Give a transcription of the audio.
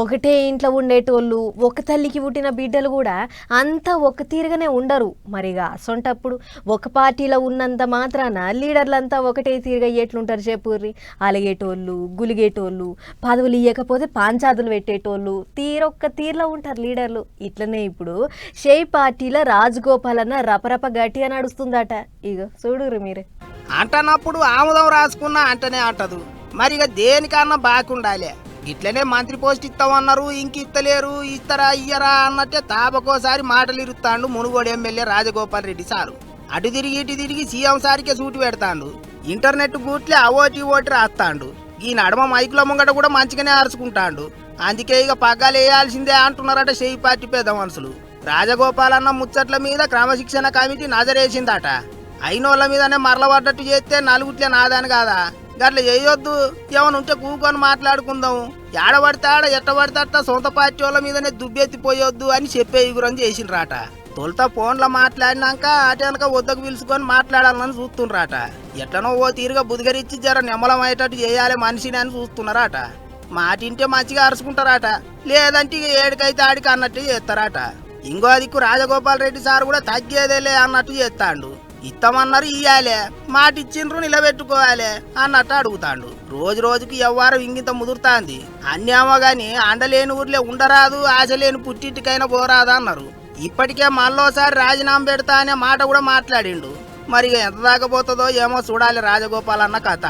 ఒకటే ఇంట్లో ఉండేటోళ్ళు ఒక తల్లికి పుట్టిన బిడ్డలు కూడా అంతా ఒక తీరుగానే ఉండరు. మరిగా అసొంటప్పుడు ఒక పార్టీలో ఉన్నంత మాత్రాన లీడర్లంతా ఒకటే తీరుగా ఎట్లుంటారు చెప్పుర్రి. అలగేటోళ్ళు గులిగేటోళ్ళు పదవులు ఇవ్వకపోతే పాంచాదులు పెట్టేటోళ్ళు తీరొక్క తీరులో ఉంటారు లీడర్లు. ఇట్లనే ఇప్పుడు షే పార్టీలో రాజగోపాల్ అన్న రపరప గట్టిగా నడుస్తుందట. ఇగో చూడురు మీరే. అంటనప్పుడు ఆముదం రాసుకున్నా అంటనే అంటదు. మరి ఇక దేనికన్నా బాగుండాలి. ఇట్లనే మంత్రి పోస్ట్ ఇస్తామన్నారు ఇంక ఇస్తలేరు ఇస్తారా ఇయ్యరా అన్నట్టే తాపకోసారి మాటలు ఇరుస్తాండు మునుగోడు ఎమ్మెల్యే రాజగోపాల్ రెడ్డి సారు. అటు తిరిగి ఇటు తిరిగి సీఎం సారికే సూటి పెడతాండు. ఇంటర్నెట్ గూట్లే అవోటి ఓటి రాస్తాండు ఈ నడమ మైకుల ముంగట కూడా మంచిగానే అరుచుకుంటాండు. అందుకే ఇక పగ్గాలు వేయాల్సిందే అంటున్నారట షేయి పార్టీ పెద్ద మనుషులు. రాజగోపాల్ అన్న ముచ్చట్ల మీద క్రమశిక్షణ కమిటీ నజరేసిందట. అయినోళ్ళ మీదనే మరలబడ్డట్టు చేస్తే నలుగుట్లే నాదాని కాదా? గట్ల చేయొద్దు. ఏమైనా ఉంటే కూకొని మాట్లాడుకుందాం. ఏడబడితే ఆడ ఎట్టబడితే సొంత పార్టీ వాళ్ళ మీదనే దుబ్బెత్తిపోయొద్దు అని చెప్పే ఇగురం చేసిండ్రాట. తొలుత ఫోన్లో మాట్లాడినాక అటు వెనక వద్దకు పిలుచుకొని మాట్లాడాలని చూస్తుండ్రాట. ఎట్లనో ఓ తీరుగా బుదిగరిచ్చి జర నిమ్మలం అయ్యేటట్టు చేయాలి మనిషిని అని చూస్తున్నారట. మాటింటే మంచిగా అరుచుకుంటారట. లేదంటే ఇక ఏడికైతే ఆడికి అన్నట్టు చేస్తారట. ఇంకో దిక్కు రాజగోపాల్ రెడ్డి సార్ కూడా తగ్గేదేలే అన్నట్టు చేస్తాండు. ఇస్తామన్నారు ఇయ్యాలే మాట ఇచ్చిండ్రు నిలబెట్టుకోవాలి అన్నట్టు అడుగుతాండు. రోజు రోజుకి ఎవ్వారం ఇంగింత ముదురుతాంది. అన్నేమో గాని అండలేని ఊర్లే ఉండరాదు ఆశలేని పుట్టింటికైనా పోరాదా అన్నారు. ఇప్పటికే మళ్ళోసారి రాజీనామా పెడతా అనే మాట కూడా మాట్లాడిండు. మరి ఎంత దాకపోతుందో ఏమో చూడాలి రాజగోపాల్ అన్న కథ.